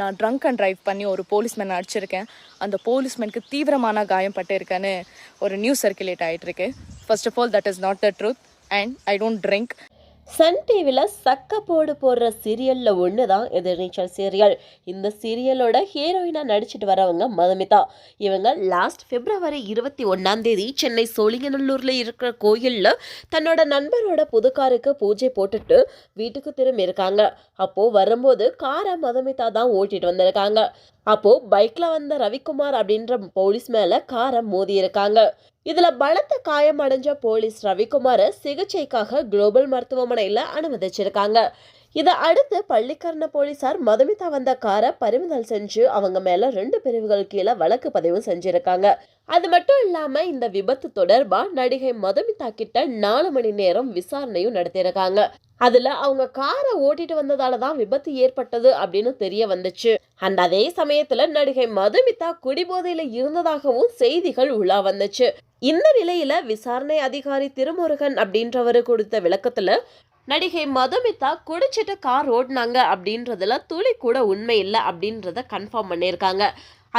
நான் drunk and drive பண்ணி ஒரு போலீஸ்மேன் அடிச்சிருக்கேன். அந்த போலீஸ்மேனுக்கு தீவிரமான காயம் பட்டிருக்கேன்னு ஒரு நியூஸ் சர்க்குலேட் ஆகிட்டுருக்கு first of all that is not the truth and I don't drink Sun டிவியில் சக்க போடு போடுற சீரியலில் ஒன்று தான் எதிர்நீச்சல் சீரியல். இந்த சீரியலோட ஹீரோயினாக நடிச்சிட்டு வரவங்க மதுமிதா. இவங்க லாஸ்ட் பிப்ரவரி இருபத்தி ஒன்றாம் தேதி சென்னை சோழிங்கநல்லூரில் இருக்கிற கோயிலில் தன்னோட நண்பரோட புதுக்காருக்கு பூஜை போட்டுட்டு வீட்டுக்கு திரும்பி இருக்காங்க அப்போது வரும்போது காரை மதுமிதா தான் ஓட்டிட்டு வந்திருக்காங்க. அப்போது பைக்கில் வந்த ரவிக்குமார் அப்படின்ற போலீஸ் மேலே காரை மோதி இருக்காங்க பலத்த காயம் அடைஞ்ச போலீஸ் ரவிக்குமாரை சிகிச்சைக்காக குளோபல் மருத்துவமனையில் அனுமதிச்சிருக்காங்க. இதை அடுத்து பள்ளிக்கரண போலீசார் மதுமிதா வந்த காரை பறிமுதல் செஞ்சு அவங்க மேல ரெண்டு பிரிவுகள் கீழே வழக்கு பதிவு செஞ்சிருக்காங்க. அது மட்டும் இல்லாம இந்த விபத்து தொடர்பா நடிகை மதுமிதா கிட்ட நாலு மணி நேரம் விசாரணையும் நடத்தியிருக்காங்க. அதுல அவங்க காரை ஓட்டிட்டு வந்ததால தான் விபத்து ஏற்பட்டது அப்படின்னு தெரிய வந்துச்சு. அண்ட் அதே சமயத்துல நடிகை மதுமிதா குடிபோதையில இருந்ததாகவும் செய்திகள் உலா வந்துச்சு. இந்த நிலையில விசாரணை அதிகாரி திருமுருகன் அப்படின்றவரு கொடுத்த விளக்கத்துல நடிகை மதுமிதா குடிச்சிட்டு கார் ஓடினாங்க அப்படின்றதுல துளி கூட உண்மை இல்லை அப்படின்றத கன்ஃபார்ம் பண்ணியிருக்காங்க.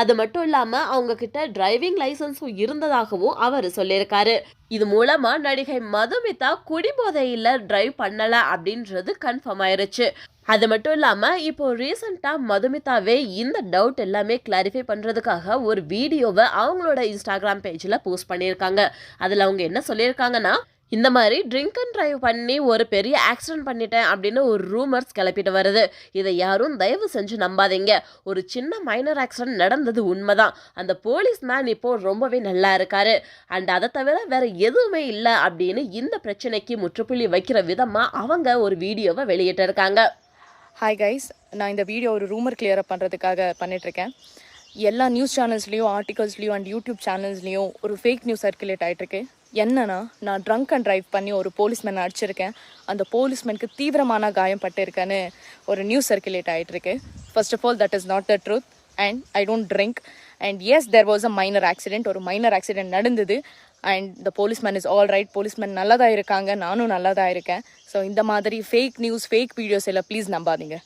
அது மட்டும் இல்லாமல் அவங்க கிட்ட டிரைவிங் லைசன்ஸும் இருந்ததாகவும் அவர் சொல்லியிருக்காரு. இது மூலமாக நடிகை மதுமிதா குடிபோதையில் டிரைவ் பண்ணலை அப்படின்றது கன்ஃபார்ம் ஆயிருச்சு. அது மட்டும் இல்லாமல் இப்போ ரீசெண்டா மதுமிதாவே இந்த டவுட் எல்லாமே கிளாரிஃபை பண்ணுறதுக்காக ஒரு வீடியோவை அவங்களோட இன்ஸ்டாகிராம் பேஜில் போஸ்ட் பண்ணியிருக்காங்க. அதில் அவங்க என்ன சொல்லியிருக்காங்கன்னா இந்த மாதிரி ட்ரிங்க் அண்ட் ட்ரைவ் பண்ணி ஒரு பெரிய ஆக்சிடென்ட் பண்ணிட்டேன் அப்படின்னு ஒரு ரூமர்ஸ் கிளப்பிட்டு வருது. இதை யாரும் தயவு செஞ்சு நம்பாதீங்க. ஒரு சின்ன மைனர் ஆக்சிடென்ட் நடந்தது உண்மைதான். அந்த போலீஸ் மேன் இப்போ ரொம்பவே நல்லா இருக்காரு. அண்ட் அதை தவிர வேற எதுவுமே இல்லை அப்படின்னு இந்த பிரச்சனைக்கு முற்றுப்புள்ளி வைக்கிற விதமாக அவங்க ஒரு வீடியோவை வெளியிட்டிருக்காங்க. ஹாய் கைஸ் நான் இந்த வீடியோ ஒரு ரூமர் கிளியர் பண்ணுறதுக்காக பண்ணிகிட்ருக்கேன் எல்லா நியூஸ் சேனல்ஸ்லேயும் ஆர்டிகல்ஸ்லேயும் அண்ட் யூடியூப் சேனல்ஸ்லேயும் ஒரு ஃபேக் நியூஸ் சர்க்குலேட் ஆகிட்டுருக்கு என்னன்னா நான் ட்ரங்க் அண்ட் ட்ரைவ் பண்ணி ஒரு போலீஸ்மேன் அடிச்சிருக்கேன். அந்த போலீஸ்மேனுக்கு தீவிரமான காயம் பட்டிருக்கேன்னு ஒரு நியூஸ் சர்க்குலேட் ஆகிட்டுருக்கு first of all that is not the truth and I don't drink and as there was a minor accident ஒரு மைனர் ஆக்சிடென்ட் நடந்தது. And the policeman is all right policeman நல்லதாக இருக்காங்க. நானும் நல்லா தான் இருக்கேன். ஸோ இந்த மாதிரி ஃபேக் நியூஸ் ஃபேக் வீடியோஸ் எல்லாம் ப்ளீஸ் நம்பாதீங்க.